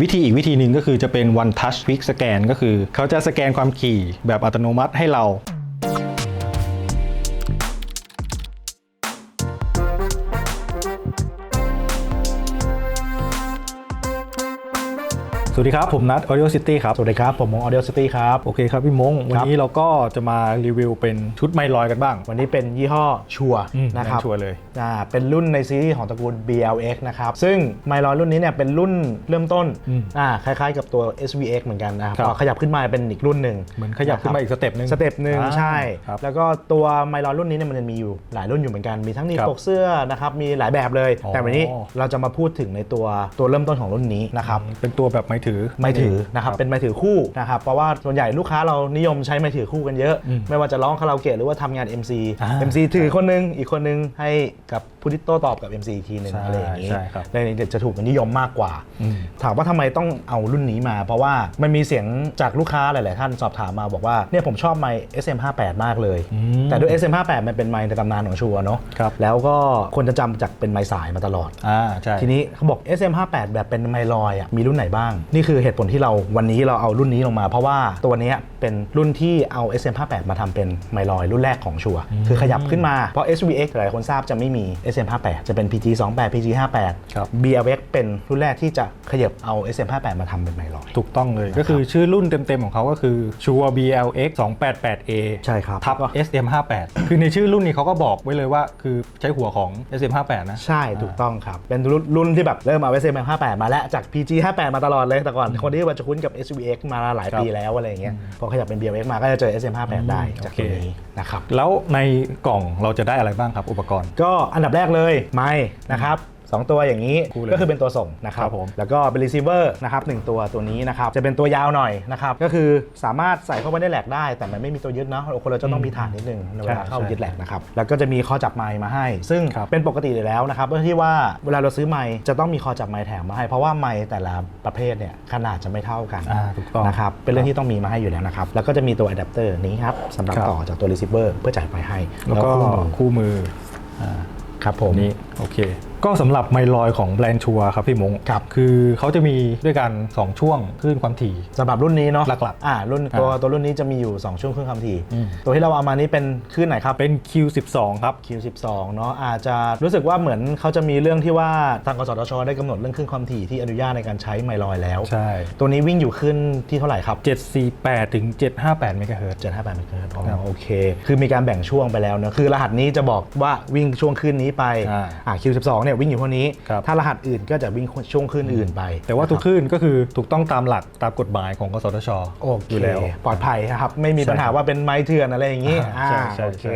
วิธีอีกวิธีหนึ่งก็คือจะเป็น one touch quick scan ก็คือ เขาจะสแกนความถี่แบบอัตโนมัติให้เรา สวัสดีครับ ผมนัท Audio City ครับ สวัสดีครับ ผมมง Audio City ครับ โอเคครับพี่มง วันนี้เราก็จะมารีวิวเป็นชุดไมลอยกันบ้าง วันนี้เป็นยี่ห้อชัวร์อืมนะครับชัวร์เลยอ่าเป็นรุ่นในซีรีส์ของตระกูล BLX นะครับ ซึ่งไมลอยรุ่นนี้เนี่ยเป็นรุ่นเริ่มต้นอืมอ่าคล้ายๆกับตัว SVX เหมือนกันนะครับครับก็ขยับขึ้นมาเป็นอีกรุ่นหนึ่งเหมือนขยับขึ้นมาอีกสเต็ปหนึ่งสเต็ปหนึ่งอ่าใช่ครับแล้วก็ตัวไมลอยรุ่นนี้เนี่ยมันจะมีอยู่หลายรุ่นอยู่เหมือนกันมีทั้งนี่ครับปกเสื้อนะครับมีหลายแบบเลยอ๋อแต่วันนี้เราจะมาพูดถึงในตัวตัวเริ่มต้นของรุ่นนี้นะครับเป็นตัวแบบไม้ถือไม้ถือนะครับเป็นไม้ถือคู่นะครับเพราะว่าส่วนใหญ่ลูกค้าเรานิยมใช้ไม้ถือคู่กันเยอะอืมไม่ว่าจะร้องคาราโอเกะหรือว่าทำงาน MC อ่า MC ถือคนนึงอีกคนนึงให้กับผู้ที่โต้ตอบกับ MC อีกทีหนึ่งใช่อะไรอย่างนี้ใช่ครับเลยจะถูกนิยมมากกว่าอืมถามว่าทำไมต้องเอารุ่นนี้มา เพราะว่ามันมีเสียงจากลูกค้าหลาย ๆ ท่านสอบถามมาบอกว่าเนี่ยผมชอบไมค์ SM58 มากเลยอืมแต่ด้วย SM58 มันเป็นไมค์ในตำนานของชัวร์เนาะครับแล้วก็คนจะจำจากเป็นไมค์สายมาตลอดอ่าใช่ทีนี้เขาบอก SM58 แบบเป็นไมลอยอะมีรุ่นไหนบ้างนี่คือเหตุผลที่เราวันนี้เราเอารุ่นนี้ลงมา เพราะว่าตัวเนี้ยเป็นรุ่นที่เอา SM58 มาทำเป็นไมลอยรุ่นแรกของชัวร์คือขยับขึ้นมา เพราะ SVX หลายคนทราบจะไม่มี SM58 จะเป็น PG28 PG58 ครับ BLX เป็นรุ่นแรกที่จะขยับเอา SM58 มาทำเป็นไมลอยถูกต้องเลย ก็คือชื่อรุ่นเต็มๆของเขาก็คือชัว BLX 288A ใช่ครับทับ SM58 คือในชื่อรุ่นนี้เขาก็บอกไว้เลยว่าคือใช้หัวของ SM58 นะใช่ถูกต้องครับเป็นรุ่นรุ่นที่แบบเริ่มเอา SM58 มาแล้วจาก PG58 มาตลอดเลยแต่ก่อนคนที่ว่าจะคุ้นกับ SVX มาหลายครับปีแล้วอะไรอย่างเงี้ยพอขยับเป็น BLX มาก็จะเจอ SM58 ได้จากโอเคตัวนี้นะครับแล้วในกล่องเราจะได้อะไรบ้างครับอุปกรณ์ ก็อันดับแรกเลยไม้นะครับ สองตัวอย่างนี้คู่เลยก็คือเป็นตัวส่งนะครับครับผม แล้วก็เป็นรีเซิเวอร์นะครับหนึ่งตัวตัวนี้นะครับจะเป็นตัวยาวหน่อยนะครับก็คือสามารถใส่เข้าไปในแหลกได้ แต่มันไม่มีตัวยึดเนาะคนเราจะต้องมีฐานนิดนึงในเวลาเข้าใช่ยึดแหลกนะครับแล้วก็จะมีคอจับไม้มาให้ ซึ่งครับเป็นปกติอยู่แล้วนะครับเพื่อที่ว่าเวลาเราซื้อไม้จะต้องมีคอจับไม้แถมมาให้ เพราะว่าไม้แต่ละประเภทเนี่ยขนาดจะไม่เท่ากันอ่าถูกต้อง นะครับเป็นเรื่องที่ต้องมีมาให้อยู่แล้วนะครับแล้วก็จะมีตัวอะแดปเตอร์นี้ครับสำหรับครับ ต่อจากตัวรีเซิเวอร์เพื่อจ่ายไฟให้แล้วก็คู่มือคู่มืออ่าครับผม นี้โอเค ก็สำหรับไมลอยของแบรนด์ชัวร์ครับพี่มงครับคือเขาจะมีด้วยกัน 2 ช่วงคลื่นความถี่สำหรับรุ่นนี้เนาะหลักๆอ่ารุ่นตัวอ่าตัวรุ่นนี้จะมีอยู่ 2 ช่วงครึ่งคำทีอืมตัวที่เราเอามานี้เป็นคลื่นไหนครับ เป็น Q12 ครับ Q12 เนาะอาจจะรู้สึกว่าเหมือนเขาจะมีเรื่องที่ว่าทางกสทช ได้กำหนดเรื่องคลื่นความถี่ที่อนุญาตในการใช้ไมลอยแล้วใช่ตัวนี้วิ่งอยู่ขึ้นที่เท่าไหร่ครับ 748ถึง758เมกะเฮิรตซ์758เมกะเฮิรตซ์อ๋อครับโอเค คือมีการแบ่งช่วงไปแล้วเนอะคือรหัสนี้จะบอกว่าวิ่งช่วงคลื่นนี้ไปอ่าอ่า Q12 เนี่ยวิ่งอยู่พวกนี้ครับถ้ารหัสอื่นก็จะวิ่งช่วงคลื่นอื่นไป แต่ว่าทุกคลื่นก็คือถูกต้องตามหลักตามกฎหมายของกสทชโอเคอยู่แล้วปลอดภัยนะครับ ไม่มีใช่ปัญหาว่าเป็นไม้เถื่อนอะไรอย่างนี้อ่าใช่ใช่โอเคใช่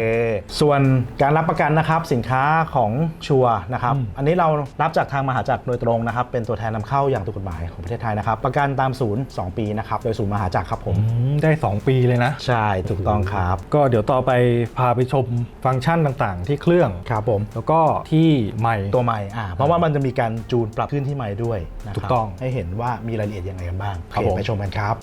ส่วนการรับประกันนะครับสินค้าของชัวร์นะครับอืมอันนี้เรารับจากทางมหาจักรโดยตรงนะครับเป็นตัวแทนนำเข้าอย่างถูกกฎหมายของประเทศไทยนะครับประกันตามศูนย์ 2 ปีนะครับโดยศูนย์มหาจักรครับผมอืมได้ 2 ปีเลยนะ ใช่ถูกต้องครับ ก็เดี๋ยวต่อไปพาไปชมฟังก์ชันต่างๆ ที่เครื่องครับผมแล้วก็ที่ไมค์ตัวใหม่อ่าเพราะว่ามันจะมีการจูนปรับขึ้นที่ใหม่ด้วยนะคถูรับกต้องให้เห็นว่ามีรายละเอียดยังไงกันบ้างครับโอผม ไปชมกันครับ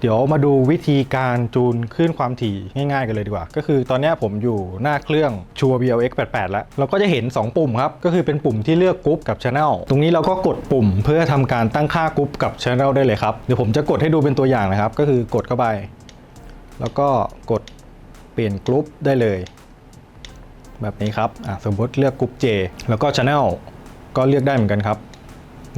เดี๋ยวมาดูวิธีการจูนคลื่นความถี่ง่ายๆกันเลยดีกว่า ก็คือตอนเนี้ยผมอยู่หน้าเครื่องชัว BLX 88 แล้ว เราก็จะเห็น 2 ปุ่มครับ ก็คือเป็นปุ่มที่เลือกกรุ๊ปกับ Channel ตรงนี้เราก็กดปุ่มเพื่อทำการตั้งค่ากรุ๊ปกับ Channel ได้เลยครับ เดี๋ยวผมจะกดให้ดูเป็นตัวอย่างนะครับ ก็คือกดเข้าไป แล้วก็กดเปลี่ยนกรุ๊ปได้เลย แบบนี้ครับอะสมมติเลือกกรุ๊ป J แล้วก็ Channel ก็เลือกได้เหมือนกันครับ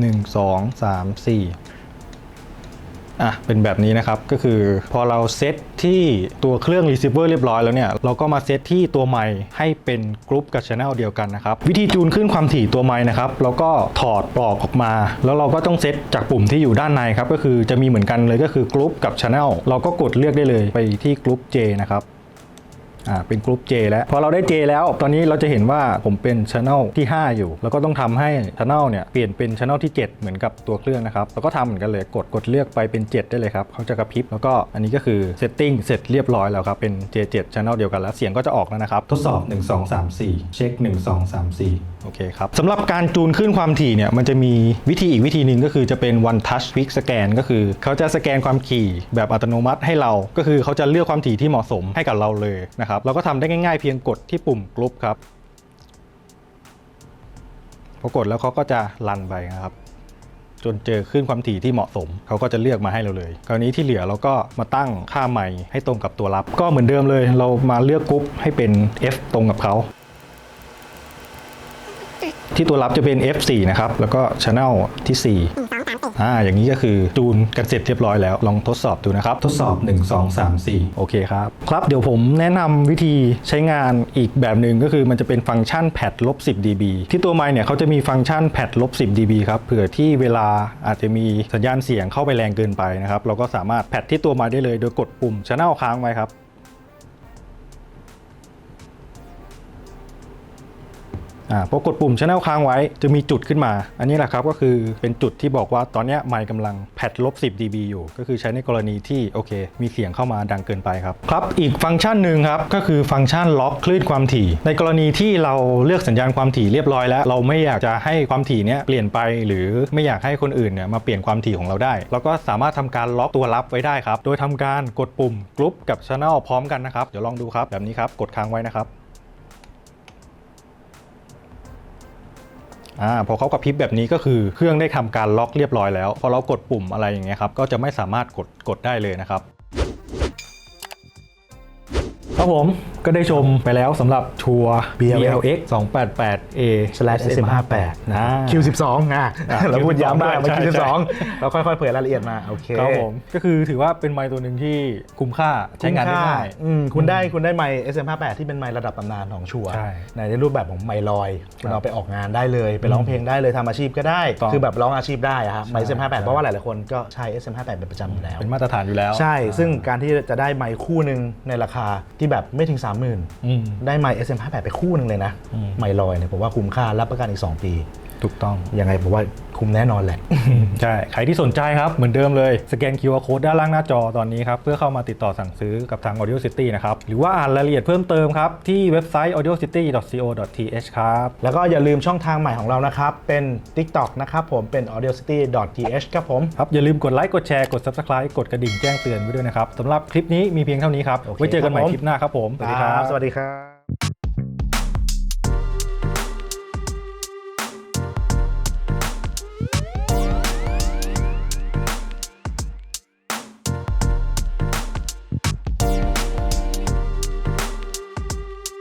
1 2 3 4อะเป็นแบบนี้นะครับก็คือพอเราเซตที่ตัวเครื่อง receiver เรียบร้อยแล้วเนี่ย เราก็มาเซตที่ตัวไมค์ให้เป็นกรุ๊ปกับ channel เดียวกันนะครับ วิธีจูนขึ้นความถี่ตัวไมค์นะครับเราก็ถอดปลอกออกมา แล้วเราก็ต้องเซตจากปุ่มที่อยู่ด้านในครับ ก็คือจะมีเหมือนกันเลยก็คือกรุ๊ปกับ channel เราก็กดเลือกได้เลยไปที่กรุ๊ป J นะครับ อ่าเป็นกรุ๊ป J แล้วพอเราได้ J แล้วตอนนี้เราจะเห็นว่าผมเป็นช ANNEL ที่ 5 อยู่ แล้วก็ต้องทำให้ช ANNEL เนี่ยเปลี่ยนเป็นช ANNEL ที่ 7 เหมือนกับตัวเครื่องนะครับแล้วก็ทำเหมือนกันเลยกดกดเลือกไปเป็น 7 ได้เลยครับเขาจะกระพริบแล้วก็อันนี้ก็คือเซตติ้งเสร็จเรียบร้อยแล้วครับเป็น J7 ช ANNEL เดียวกันแล้วเสียงก็จะออกแล้วนะครับทดสอบ 1 2 3 4 เช็ค 1 2 3 4 โอเคครับสำหรับการจูนขึ้นความถี่เนี่ยมันจะมีวิธีอีกวิธีหนึ่งก็คือจะเป็น one touch quick scan ก็คือ เขาจะสแกนความถี่แบบอัตโนมัติให้เรา ก็คือเขาจะเลือกความถี่ที่เหมาะสมให้กับเราเลยนะครับเราก็ทำได้ง่ายๆ เพียงกดที่ปุ่มกรุ๊ปครับพอกดแล้วเขาก็จะรันไปนะครับจนเจอคลื่นความถี่ที่เหมาะสม เขาก็จะเลือกมาให้เราเลย คราวนี้ที่เหลือเราก็มาตั้งค่าใหม่ให้ตรงกับตัวรับ ก็เหมือนเดิมเลย เรามาเลือกกรุ๊ปให้เป็น F ตรงกับเขา ที่ตัวรับจะเป็น F4 นะครับ แล้วก็ Channel ที่4อ่าอย่างนี้ก็คือจูนกันเสร็จเรียบร้อยแล้วลองทดสอบดูนะครับ ทดสอบ 1 2 3 4 โอเคครับ ครับเดี๋ยวผมแนะนำวิธีใช้งานอีกแบบหนึ่งก็คือมันจะเป็นฟังก์ชัน pad ลบ10 dB ที่ตัวไมค์เนี่ยเขาจะมีฟังก์ชัน pad ลบ10 dB ครับเผื่อที่เวลาอาจจะมีสัญญาณเสียงเข้าไปแรงเกินไปนะครับเราก็สามารถแพดที่ตัวไมค์ได้เลยโดยกดปุ่ม Channel ค้างไว้ครับ พอกดปุ่ม Channel ค้างไว้จะมีจุดขึ้นมา อันนี้แหละครับก็คือเป็นจุดที่บอกว่าตอนนี้ไมค์กำลังแพดลบ 10 dB อยู่ ก็คือใช้ในกรณีที่โอเค มีเสียงเข้ามาดังเกินไปครับครับ อีกฟังก์ชันหนึ่งครับก็คือฟังก์ชันล็อกคลื่นความถี่ ในกรณีที่เราเลือกสัญญาณความถี่เรียบร้อยแล้ว เราไม่อยากจะให้ความถี่เนี้ยเปลี่ยนไป หรือไม่อยากให้คนอื่นเนี่ยมาเปลี่ยนความถี่ของเราได้เราก็สามารถทำการล็อกตัวรับไว้ได้ครับโดยทำการกดปุ่มกรุ๊ปกับ Channel พร้อมกันนะครับเดี๋ยวลองดูครับแบบนี้ครับกดค้างไว้นะครับ อ่าพอเขากระพริบแบบนี้ก็คือเครื่องได้ทำการล็อกเรียบร้อยแล้ว พอเรากดปุ่มอะไรอย่างเงี้ยครับก็จะไม่สามารถกดกดได้เลยนะครับครับผม ก็ได้ชมไปแล้วสำหรับชัวร์ BLX 288A slash SM58 นะ Q12 อะอะเราพูดย้ำได้ Q12 มาใช่ Q12 ใช่เราค่อยๆเผยรายละเอียดมาโอเคครับผมก็คือถือว่าเป็นไมค์ตัวหนึ่งที่คุ้มค่าใช้งานได้ง่ายอืมคุณได้คุณได้ไมค์ SM58 ที่เป็นไมค์ระดับตำนานของชัวร์ใช่ในรูปแบบของไมค์ลอยคุณครับเอาไปออกงานได้เลย ไปร้องเพลงได้เลยทำอาชีพก็ได้ต้องคือแบบร้องอาชีพได้อะครับไมค์ใช่ SM58 เพราะว่าหลายๆคนก็ใช้ SM58 เป็นประจำอยู่แล้วเป็นมาตรฐานอยู่แล้ว ใช่ ซึ่งการที่จะได้ไมค์คู่หนึ่งในราคาที่แบบไม่ถึง30,000อืมได้ไมค์ SM58 ไปคู่หนึ่งเลยนะอืมไมค์ลอยเนี่ยผมว่าคุ้มค่ารับประกันอีก 2 ปี ถูกต้องยังไงผมว่าคุ้มแน่นอนแหละ ใช่ ใครที่สนใจครับ เหมือนเดิมเลย สแกน QR Code ด้านล่างหน้าจอตอนนี้ครับ เพื่อเข้ามาติดต่อสั่งซื้อกับทาง Audio City นะครับ หรือว่าอ่านรายละเอียดเพิ่มเติมครับ ที่เว็บไซต์ audiocity.co.th ครับ แล้วก็อย่าลืมช่องทางใหม่ของเรานะครับ เป็น TikTok นะครับผมเป็น audiocity.th ครับผมครับ อย่าลืมกดไลค์กดแชร์กด Subscribe กดกระดิ่งแจ้งเตือนไว้ด้วยนะครับสำหรับคลิปนี้มีเพียงเท่านี้ครับโอเคไว้เจอกันใหม่ครับผมคลิปหน้าครับผมสวัสดีครับสวัสดีครับ